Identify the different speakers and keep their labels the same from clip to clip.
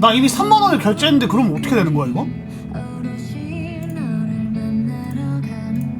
Speaker 1: 나 이미 3만 원을 결제했는데 그럼 어떻게 되는 거야 이거?
Speaker 2: 너를 만나러 가는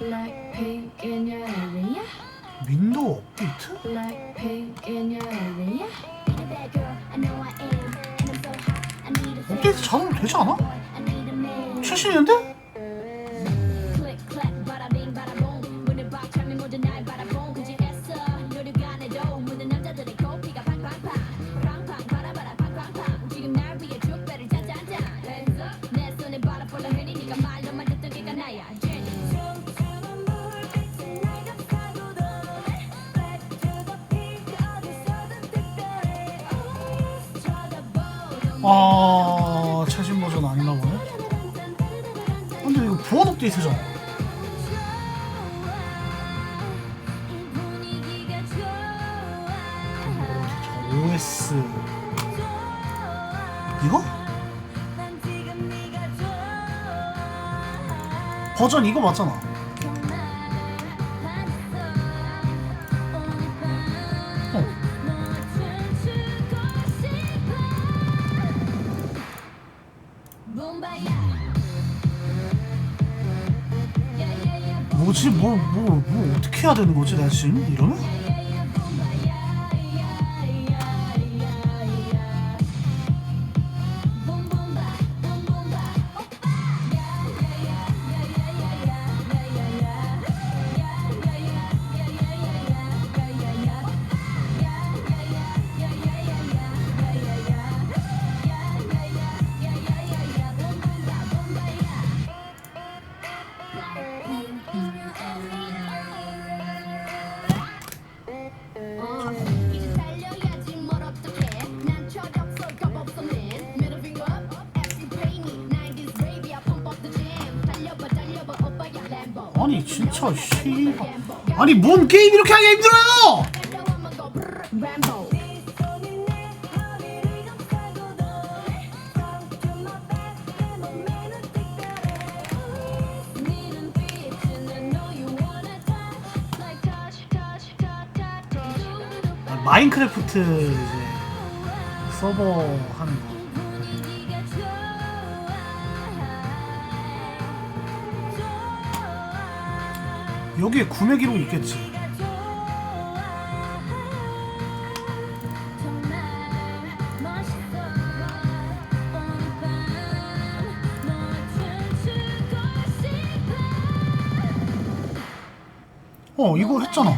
Speaker 3: Blackpink in your area.
Speaker 1: 윈도우 업데이트?
Speaker 3: Blackpink in your area.
Speaker 1: 업데이트 자동으로 되지 않아? 최신인 이거 어디죠? OS 이거? 버전 이거 맞잖아 뭐지? 뭘, 뭘, 뭘 어떻게 해야 되는 거지? 내가 지금 이러면? 아니 진짜 씨발. 아니 뭔 게임 이렇게 하기 힘들어요! 아, 마인크래프트 이제 서버 하는 거 여기에 구매 기록 있겠지. 어 이거 했잖아.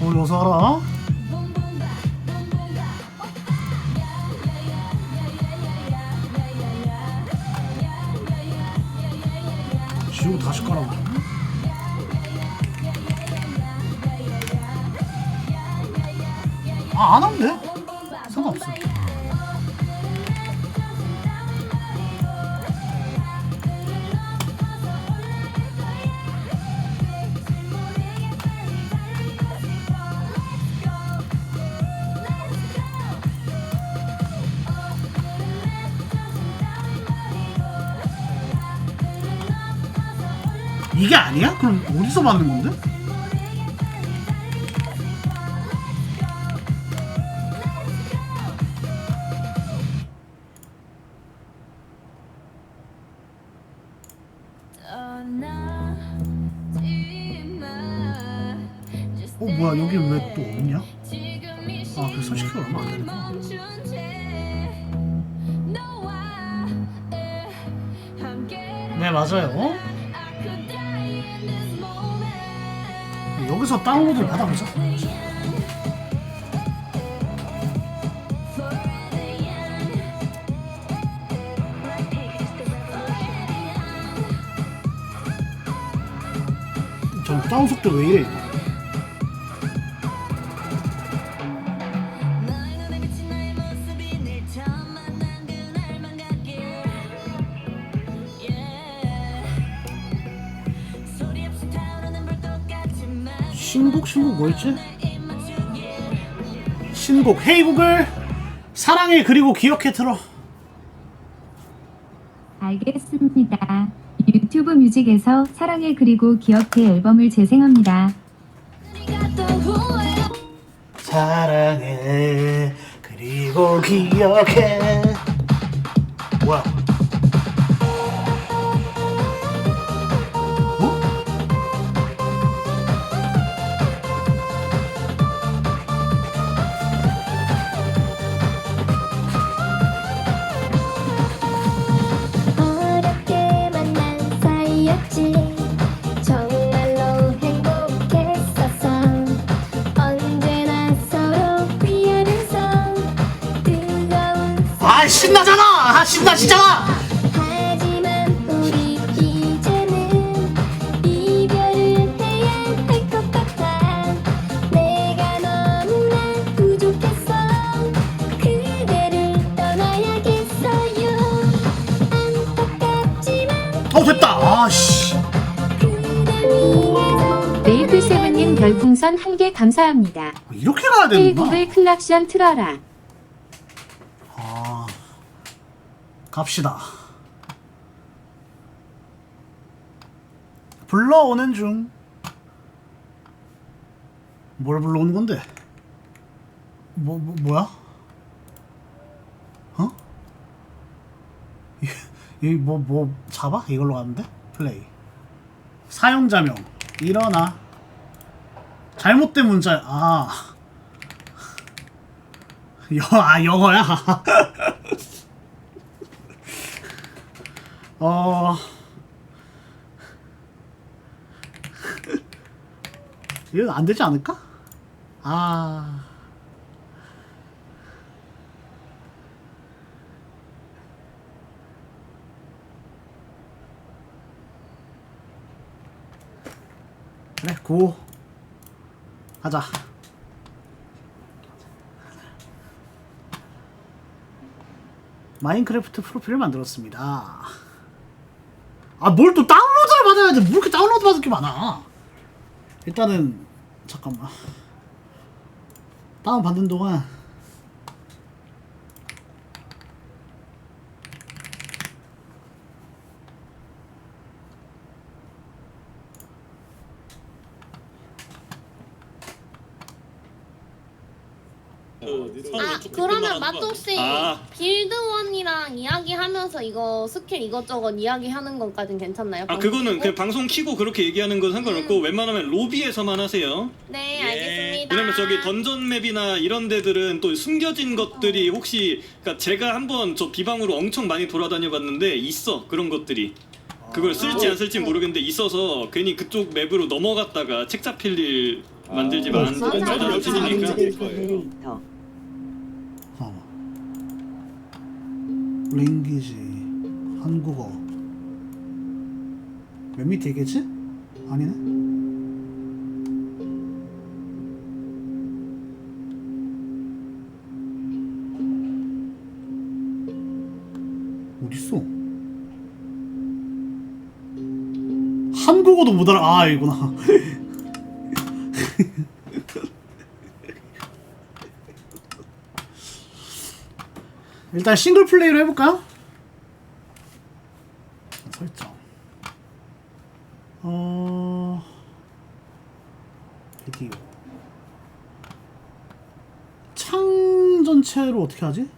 Speaker 1: 어 여기서 하라 다시 깔아보자 아, 안 돼. 상관없어. 이게 아니야? 그럼 어디서 받는 건데?
Speaker 2: 어 뭐야 여기 왜 또 없냐? 아 그래 솔직히 얼마 안 되니까 네 맞아요 여기서 다운로드를 받아보자. 저 다운 속도 왜 이래 신곡 신곡 뭐였지? 신곡 헤이 구글 사랑해 그리고 기억해 들어
Speaker 4: 알겠습니다. 유튜브 뮤직에서 사랑해 그리고 기억해 앨범을 재생합니다.
Speaker 2: 사랑해 그리고 기억해 신나잖아. 아 신나지잖아
Speaker 1: 하지만 우리 이제는 이별을 해야 할 것 같아. 내가 너무나 부족했어 그대를 떠나야겠어요. 안타깝지만
Speaker 2: 어 됐다. 아씨.
Speaker 1: 그댈 위해서
Speaker 5: 메이플세븐님 별풍선 한 개 감사합니다.
Speaker 2: 이렇게 가야 되는구나.
Speaker 5: 페이북을 클락션 틀어라.
Speaker 2: 아 갑시다 불러오는 중 뭘 불러오는 건데? 뭐, 뭐 뭐야? 어? 여기 뭐뭐 잡아? 이걸로 돼? 플레이 사용자명 일어나 잘못된 문자 아 여, 아 영어야? 어 이건 안 되지 않을까? 아 그래 고 하자 마인크래프트 프로필을 만들었습니다. 아, 뭘 또 다운로드를 받아야 돼? 뭐 이렇게 다운로드 받을 게 많아? 일단은, 잠깐만. 다운 받는 동안.
Speaker 6: 아 그러면 마토 씨
Speaker 7: 아.
Speaker 6: 빌드원이랑 이야기하면서 이거 스킬 이것저것 이야기하는 것까진 괜찮나요?
Speaker 7: 아 그거는? 그냥 방송 키고 그렇게 얘기하는 건 상관없고 웬만하면 로비에서만 하세요.
Speaker 6: 네
Speaker 7: 예.
Speaker 6: 알겠습니다.
Speaker 7: 왜냐면 저기 던전 맵이나 이런 데들은 또 숨겨진 것들이 혹시 그러니까 제가 한번 저 비방으로 엄청 많이 돌아다녀 봤는데 있어 그런 것들이 그걸 쓸지 안 쓸지 모르겠는데 있어서 괜히 그쪽 맵으로 넘어갔다가 책 잡힐 일 만들지 마.
Speaker 6: 맞아.
Speaker 7: 저도 여친이니까.
Speaker 2: 잠깐만. 랭귀지, 한국어. 맨 밑에 있겠지? 아니네? 어딨어? 한국어도 못 알아. 아, 이구나. 일단 싱글 플레이로 해볼까요? 설정. 어. 비디오. 창 전체로 어떻게 하지?